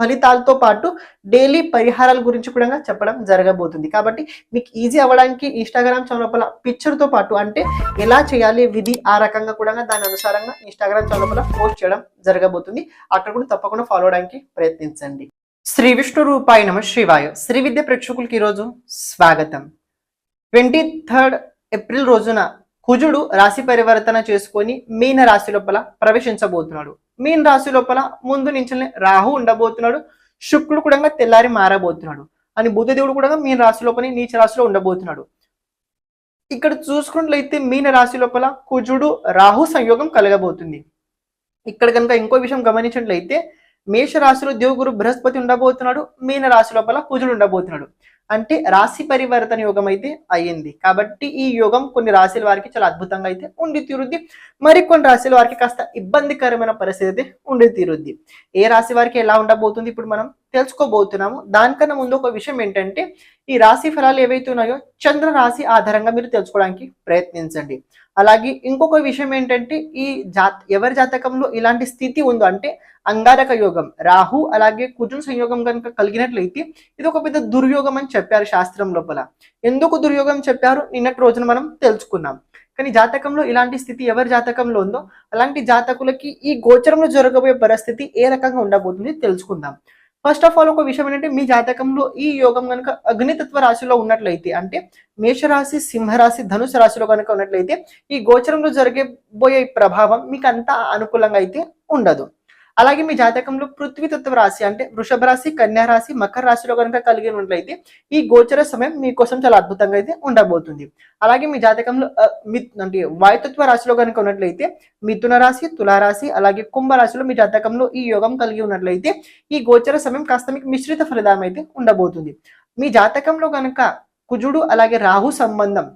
ఫలితాలతో పాటు డైలీ పరిహారాల గురించి కూడా చెప్పడం జరగబోతుంది. కాబట్టి మీకు ఈజీ అవ్వడానికి ఇన్స్టాగ్రామ్ చౌలపల లోపల పిక్చర్తో పాటు అంటే ఎలా చేయాలి విధి ఆ రకంగా కూడా దాని అనుసారంగా ఇన్స్టాగ్రామ్ చౌలపల పోస్ట్ చేయడం జరగబోతుంది. అక్కడ కూడా తప్పకుండా ఫాలో అవడానికి ప్రయత్నించండి. శ్రీ విష్ణు రూపాయ నమ శివాయ. శ్రీ విద్య ప్రేక్షకులకి ఈరోజు స్వాగతం. ట్వంటీ థర్డ్ ఏప్రిల్ రోజున కుజుడు రాశి పరివర్తన చేసుకొని మీన రాశి లోపల ప్రవేశించబోతున్నాడు. మీన్ రాశి లోపల ముందు నుంచి రాహు ఉండబోతున్నాడు శుక్రుడు కూడా తెల్లారి మారబోతున్నాడు. అని బుధదేవుడు కూడా మీన రాశి లోపల నీచ రాశిలో ఉండబోతున్నాడు. ఇక్కడ చూసుకున్నట్లయితే మీన రాశి లోపల కుజుడు రాహు సంయోగం కలగబోతుంది. ఇక్కడ కనుక ఇంకో విషయం గమనించినట్లయితే మేష రాశిలో దేవుగురు బృహస్పతి ఉండబోతున్నాడు మీన రాశి లోపల కుజుడు ఉండబోతున్నాడు. అంటే రాశి పరివర్తన యోగం అయితే అయ్యింది. కాబట్టి ఈ యోగం కొన్ని రాశుల వారికి చాలా అద్భుతంగా అయితే ఉండి తీరుద్ది. మరికొన్ని రాశుల వారికి కాస్త ఇబ్బందికరమైన పరిస్థితి అయితే ఉండి తీరుద్ది. ఏ రాశి వారికి ఎలా ఉండబోతుంది ఇప్పుడు మనం తెలుసుకోబోతున్నాము. దానికన్నా ముందు ఒక విషయం ఏంటంటే ఈ రాశి ఫలాలు ఏవైతే ఉన్నాయో చంద్ర రాశి ఆధారంగా మీరు తెలుసుకోవడానికి ప్రయత్నించండి. అలాగే ఇంకొక విషయం ఏంటంటే ఈ జాత ఎవరి జాతకంలో ఇలాంటి స్థితి ఉందో అంటే అంగారక యోగం రాహు అలాగే కుజుని సంయోగం కనుక కలిగినట్లయితే ఇది ఒక పెద్ద దుర్యోగం అని చెప్పారు శాస్త్రం లోపల. ఎందుకు దుర్యోగం చెప్పారు? నిన్నటి రోజున మనం తెలుసుకున్నాం. కానీ జాతకంలో ఇలాంటి స్థితి ఎవరి జాతకంలో ఉందో అలాంటి జాతకులకి ఈ గోచరంలో జరగబోయే పరిస్థితి ఏ రకంగా ఉండబోతుంది తెలుసుకుందాం. ఫస్ట్ ఆఫ్ ఆల్ ఒక విషయం ఏంటంటే మీ జాతకంలో ఈ యోగం కనుక అగ్నితత్వ రాశిలో ఉన్నట్లయితే అంటే మేషరాశి సింహరాశి ధనుసు రాశిలో కనుక ఉన్నట్లయితే ఈ గోచరంలో జరిగబోయే ప్రభావం మీకు అంతా అనుకూలంగా అయితే ఉండదు. అలాగే మీ జాతకంలో పృథ్వీతత్వ రాశి అంటే వృషభ రాశి కన్యా రాశి మకర రాశిలో కనుక కలిగి ఉన్నట్లయితే ఈ గోచర సమయం మీకోసం చాలా అద్భుతంగా అయితే ఉండబోతుంది. అలాగే మీ జాతకంలో అంటే వాయుతత్వ రాశిలో కనుక ఉన్నట్లయితే మిథున రాశి తులారాశి అలాగే కుంభ రాశిలో మీ జాతకంలో ఈ యోగం కలిగి ఉన్నట్లయితే ఈ గోచర సమయం కాస్త మీకు మిశ్రిత ఫలితం అయితే ఉండబోతుంది. మీ జాతకంలో కనుక కుజుడు అలాగే రాహు సంబంధం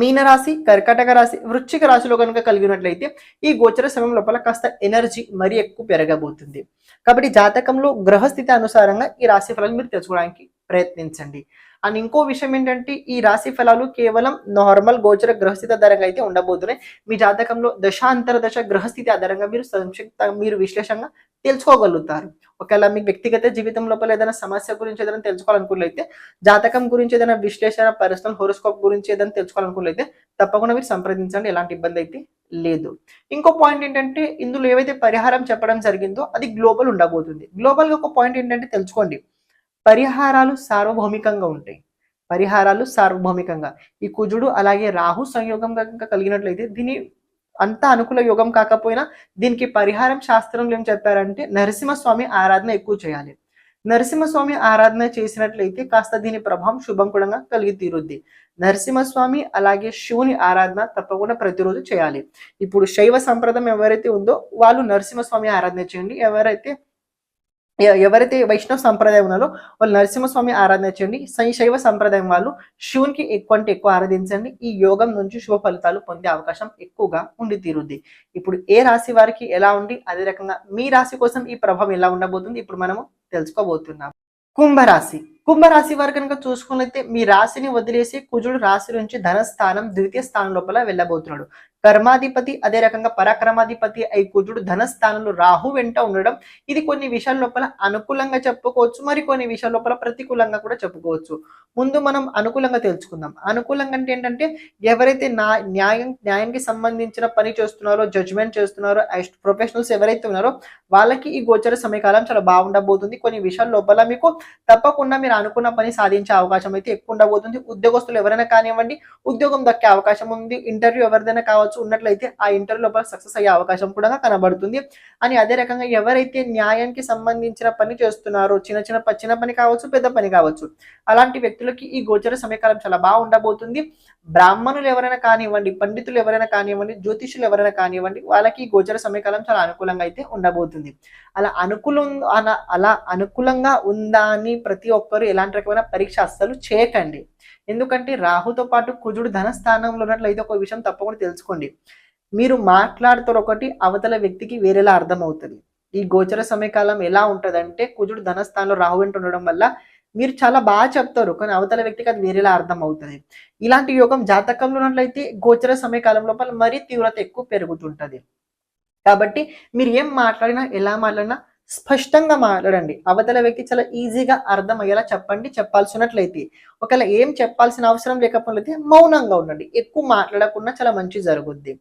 మీనరాశి కర్కటక రాశి వృశ్చిక రాశిలో కనుక కలిగినట్లయితే ఈ గోచర సమయం లోపల కాస్త ఎనర్జీ మరీ ఎక్కువ పెరగబోతుంది. కాబట్టి జాతకంలో గ్రహస్థితి అనుసారంగా ఈ రాశి ఫలాలు మీరు తెలుసుకోవడానికి ప్రయత్నించండి. అండ్ ఇంకో విషయం ఏంటంటే ఈ రాశి ఫలాలు కేవలం నార్మల్ గోచర గ్రహస్థితి ఆధారంగా అయితే ఉండబోతున్నాయి. మీ జాతకంలో దశాంతర దశ గ్రహస్థితి ఆధారంగా మీరు సంక్షిప్త మీరు విశ్లేషంగా తెలుసుకోగలుగుతారు. ఒకవేళ మీ వ్యక్తిగత జీవితం లోపల ఏదైనా సమస్య గురించి ఏదైనా తెలుసుకోవాలనుకున్నట్లయితే జాతకం గురించి ఏదైనా విశ్లేషణ పర్సనల్ హోరోస్కోప్ గురించి ఏదైనా తెలుసుకోవాలనుకున్నట్లయితే తప్పకుండా మీరు సంప్రదించండి ఎలాంటి ఇబ్బంది అయితే లేదు. ఇంకో పాయింట్ ఏంటంటే ఇందులో ఏవైతే పరిహారం చెప్పడం జరిగిందో అది గ్లోబల్ ఉండబోతుంది. గ్లోబల్గా ఒక పాయింట్ ఏంటంటే తెలుసుకోండి. పరిహారాలు సార్వభౌమికంగా ఉంటాయి. పరిహారాలు సార్వభౌమికంగా. ఈ కుజుడు అలాగే రాహు సంయోగం కలిగినట్లయితే దీని అంత అనుకూల యోగం కాకపోయినా దీనికి పరిహారం శాస్త్రంలో ఏం చెప్పారంటే నరసింహస్వామి ఆరాధన ఎక్కువ చేయాలి. నరసింహస్వామి ఆరాధన చేసినట్లయితే కాస్త దీని ప్రభావం శుభం కూడా కలిగి తీరుద్ది. నరసింహస్వామి అలాగే శివుని ఆరాధన తప్పకుండా ప్రతిరోజు చేయాలి. ఇప్పుడు శైవ సంప్రదాయం ఎవరైతే ఉందో వాళ్ళు నరసింహస్వామి ఆరాధన చేయండి. ఎవరైతే ఎవరైతే వైష్ణవ సంప్రదాయం ఉన్నారో వాళ్ళు నరసింహస్వామి ఆరాధన చేయండి. శైవ సంప్రదాయం వాళ్ళు శివునికి ఎక్కువ అంటే ఎక్కువ ఆరాధించండి. ఈ యోగం నుంచి శుభ ఫలితాలు పొందే అవకాశం ఎక్కువగా ఉండి తీరుద్ది. ఇప్పుడు ఏ రాశి వారికి ఎలా ఉండి అదే రకంగా మీ రాశి కోసం ఈ ప్రభావం ఎలా ఉండబోతుంది? ఇప్పుడు మనము తెలుసుకోబోతున్నాం. కుంభరాశి. కుంభరాశి వారు కనుక చూసుకున్నైతే మీ రాశిని వదిలేసి కుజుడు రాశి నుంచి ధనస్థానం ద్వితీయ స్థానం లోపల వెళ్ళబోతున్నాడు. కర్మాధిపతి అదే రకంగా పరాక్రమాధిపతి అయి కుజుడు ధనస్థానంలో రాహు వెంట ఉండడం ఇది కొన్ని విషయాల లోపల అనుకూలంగా చెప్పుకోవచ్చు మరి కొన్ని విషయాల లోపల ప్రతికూలంగా కూడా చెప్పుకోవచ్చు. ముందు మనం అనుకూలంగా తెలుసుకుందాం. అనుకూలంగా అంటే ఏంటంటే ఎవరైతే నా న్యాయం న్యాయానికి సంబంధించిన పని చేస్తున్నారో జడ్జ్మెంట్ చేస్తున్నారో ప్రొఫెషనల్స్ ఎవరైతే ఉన్నారో వాళ్ళకి ఈ గోచర సమయకాలం చాలా బాగుండబోతుంది. కొన్ని విషయాల లోపల మీకు తప్పకుండా మీరు అనుకున్న పని సాధించే అవకాశం అయితే ఎక్కువ ఉండబోతుంది. ఉద్యోగస్తులు ఎవరైనా కానివ్వండి ఉద్యోగం దక్కే అవకాశం ఉంది ఇంటర్వ్యూ ఎవరిదైనా కావచ్చు కావచ్చు ఉన్నట్లయితే ఆ ఇంటర్ లోపల సక్సెస్ అయ్యే అవకాశం కూడా కనబడుతుంది. అని అదే రకంగా ఎవరైతే న్యాయానికి సంబంధించిన పని చేస్తున్నారో చిన్న చిన్న చిన్న పని కావచ్చు పెద్ద పని కావచ్చు అలాంటి వ్యక్తులకి ఈ గోచర సమయకాలం చాలా బాగా ఉండబోతుంది. బ్రాహ్మణులు ఎవరైనా కానివ్వండి పండితులు ఎవరైనా కానివ్వండి జ్యోతిషులు ఎవరైనా కానివ్వండి వాళ్ళకి ఈ గోచర సమయకాలం చాలా అనుకూలంగా అయితే ఉండబోతుంది. అలా అనుకూలం అలా అలా అనుకూలంగా ఉందా అని ప్రతి ఒక్కరు ఎలాంటి రకమైన పరీక్ష అస్సలు చేయకండి. ఎందుకంటే రాహుతో పాటు కుజుడు ధన స్థానంలో ఉన్నట్లయితే ఒక విషయం తప్పకుండా తెలుసుకోండి. మీరు మాట్లాడుతారు ఒకటి అవతల వ్యక్తికి వేరేలా అర్థమవుతుంది. ఈ గోచర సమయకాలం ఎలా ఉంటుందంటే కుజుడు ధనస్థానంలో రాహు వెంట ఉండడం వల్ల మీరు చాలా బాగా చెప్తారు కానీ అవతల వ్యక్తికి అది వేరేలా అర్థం అవుతుంది ఇలాంటి యోగం జాతకంలో ఉన్నట్లయితే గోచర సమయకాలం లోపల మరీ తీవ్రత ఎక్కువ పెరుగుతుంటది. కాబట్టి మీరు ఏం మాట్లాడినా ఎలా మాట్లాడినా స్పష్టంగా మాట్లాడండి. అవతల వ్యక్తి చాలా ఈజీగా అర్థమయ్యేలా చెప్పండి చెప్పాల్సినట్లయితే. ఒకవేళ ఏం చెప్పాల్సిన అవసరం లేకపోతే మౌనంగా ఉండండి. ఎక్కువ మాట్లాడకుండా చాలా మంచి జరుగుద్ది.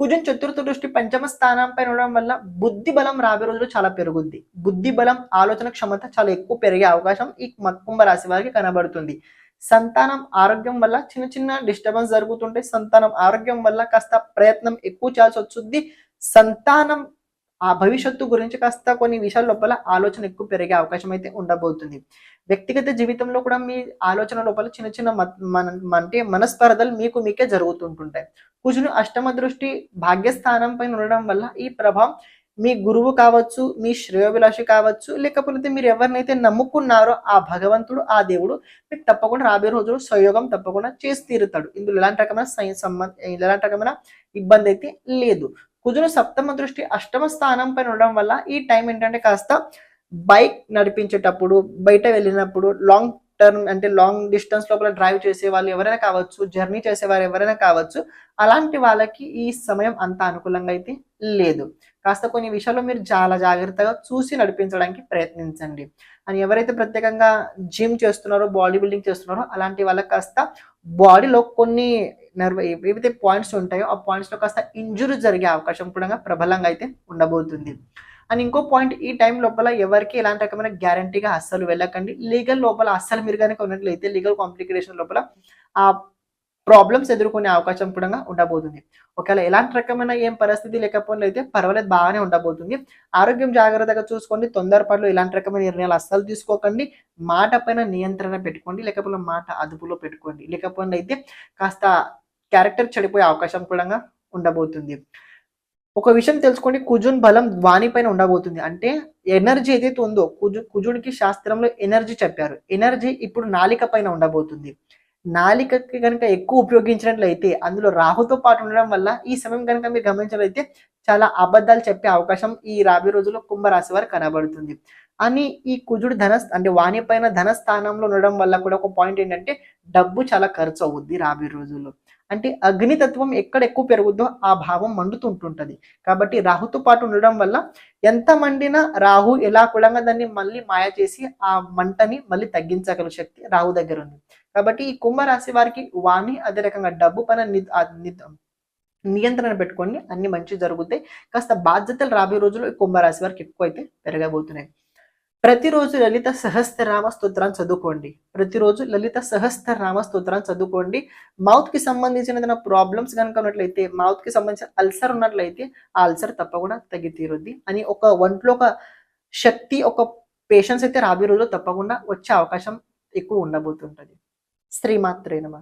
కుజున్ చతుర్థ దృష్టి పంచమ స్థానంపై ఉండడం వల్ల బుద్ధి బలం రాబే రోజులు చాలా పెరుగుద్ది. బుద్ధి బలం ఆలోచన క్షమత చాలా ఎక్కువ పెరిగే అవకాశం ఈ మ- కుంభ రాశి వారికి కనబడుతుంది. సంతానం ఆరోగ్యం వల్ల చిన్న చిన్న డిస్టర్బెన్స్ జరుగుతుంటే సంతానం ఆరోగ్యం వల్ల కాస్త ప్రయత్నం ఎక్కువ చేయాల్సి వస్తుంది. సంతానం ఆ భవిష్యత్తు గురించి కాస్త కొన్ని విషయాల లోపల ఆలోచన ఎక్కువ పెరిగే అవకాశం అయితే ఉండబోతుంది. వ్యక్తిగత జీవితంలో కూడా మీ ఆలోచన లోపల చిన్న చిన్న మత్- మన అంటే మనస్పర్ధలు మీకు మీకే జరుగుతుంటుంటాయి. కుజును అష్టమ దృష్టి భాగ్యస్థానం పైన ఉండడం వల్ల ఈ ప్రభావం మీ గురువు కావచ్చు మీ శ్రేయోభిలాషి కావచ్చు లేకపోతే మీరు ఎవరినైతే నమ్ముకున్నారో ఆ భగవంతుడు ఆ దేవుడు మీకు తప్పకుండా రాబోయే రోజులు సహయోగం తప్పకుండా చేసి తీరుతాడు. ఇందులో ఎలాంటి రకమైన సంబంధ ఎలాంటి రకమైన ఇబ్బంది అయితే లేదు. కుజుని సప్తమ దృష్టి అష్టమ స్థానం పైన ఉండడం వల్ల ఈ టైం ఏంటంటే కాస్త బైక్ నడిపించేటప్పుడు బయట వెళ్ళినప్పుడు లాంగ్ టర్మ్ అంటే లాంగ్ డిస్టెన్స్ లోపల డ్రైవ్ చేసే వాళ్ళు ఎవరైనా కావచ్చు జర్నీ చేసేవారు ఎవరైనా కావచ్చు అలాంటి వాళ్ళకి ఈ సమయం అంత అనుకూలంగా అయితే లేదు. కాస్త కొన్ని విషయాల్లో మీరు చాలా జాగ్రత్తగా చూసి నడిపించడానికి ప్రయత్నించండి. అని ఎవరైతే ప్రత్యేకంగా జిమ్ చేస్తున్నారో బాడీ బిల్డింగ్ చేస్తున్నారో అలాంటి వాళ్ళకి కాస్త బాడీలో కొన్ని నర్వ్ ఏవైతే పాయింట్స్ ఉంటాయో ఆ పాయింట్స్లో కాస్త ఇంజురీ జరిగే అవకాశం కూడా ప్రబలంగా అయితే ఉండబోతుంది. అండ్ ఇంకో పాయింట్ ఈ టైం లోపల ఎవరికి ఎలాంటి రకమైన గ్యారంటీగా అస్సలు వెళ్ళకండి. లీగల్ లోపల అస్సలు మీరు కనుక ఉన్నట్లయితే లీగల్ కాంప్లికేషన్ లోపల ఆ ప్రాబ్లమ్స్ ఎదుర్కొనే అవకాశం కూడా ఉండబోతుంది. ఒకవేళ ఎలాంటి రకమైన ఏం పరిస్థితి లేకపోయినా అయితే పర్వాలేదు బాగానే ఉండబోతుంది. ఆరోగ్యం జాగ్రత్తగా చూసుకోండి తొందరపాటులో ఎలాంటి రకమైన నిర్ణయాలు అస్సలు తీసుకోకండి. మాట పైన నియంత్రణ పెట్టుకోండి లేకపోతే మాట అదుపులో పెట్టుకోండి. లేకపోతే అయితే కాస్త క్యారెక్టర్ చెడిపోయే అవకాశం కూడా ఉండబోతుంది. ఒక విషయం తెలుసుకోండి కుజున్ బలం వాణిపైన ఉండబోతుంది. అంటే ఎనర్జీ ఏదైతే ఉందో కుజు కుజుడికి శాస్త్రంలో ఎనర్జీ చెప్పారు. ఎనర్జీ ఇప్పుడు నాలిక పైన ఉండబోతుంది. నాలికకి కనుక ఎక్కువ ఉపయోగించినట్లయితే అందులో రాహుతో పాటు ఉండడం వల్ల ఈ సమయం కనుక మీరు గమనించినట్లయితే చాలా అబద్ధాలు చెప్పే అవకాశం ఈ రాబోయే రోజుల్లో కుంభరాశి వారు కనబడుతుంది. అని ఈ కుజుడు ధన అంటే వాణి పైన ధన స్థానంలో ఉండడం వల్ల కూడా ఒక పాయింట్ ఏంటంటే డబ్బు చాలా ఖర్చు అవుద్ది రాబోయే రోజుల్లో. అంటే అగ్నితత్వం ఎక్కడ ఎక్కువ పెరుగుద్దో ఆ భావం మండుతుంటుంటది. కాబట్టి రాహుతో పాటు ఉండడం వల్ల ఎంత మండినా రాహు ఎలా కూడా దాన్ని మళ్ళీ మాయ చేసి ఆ మంటని మళ్ళీ తగ్గించగల శక్తి రాహు దగ్గర ఉంది. కాబట్టి ఈ కుంభరాశి వారికి వాణి అదే రకంగా డబ్బు పైన ని- నియంత్రణ పెట్టుకోండి అన్ని మంచి జరుగుతాయి కాస్త బాధ్యతలు రాబోయే రోజుల్లో ఈ కుంభరాశి వారికి ఎక్కువ అయితే పెరగబోతున్నాయి. ప్రతిరోజు లలిత సహస్రనామ స్తోత్రాన్ని చదువుకోండి. ప్రతిరోజు లలిత సహస్రనామ స్తోత్రాన్ని చదువుకోండి. మౌత్కి సంబంధించిన ఏదైనా ప్రాబ్లమ్స్ కనుక ఉన్నట్లయితే మౌత్కి సంబంధించిన అల్సర్ ఉన్నట్లయితే ఆ అల్సర్ తప్పకుండా తగ్గి తీరుద్ది అని ఒక ఒంట్లో ఒక శక్తి ఒక పేషెన్స్ అయితే రాబోయే రోజుల్లో తప్పకుండా వచ్చే అవకాశం ఎక్కువ ఉండబోతుంటది. శ్రీమాత్రే నమ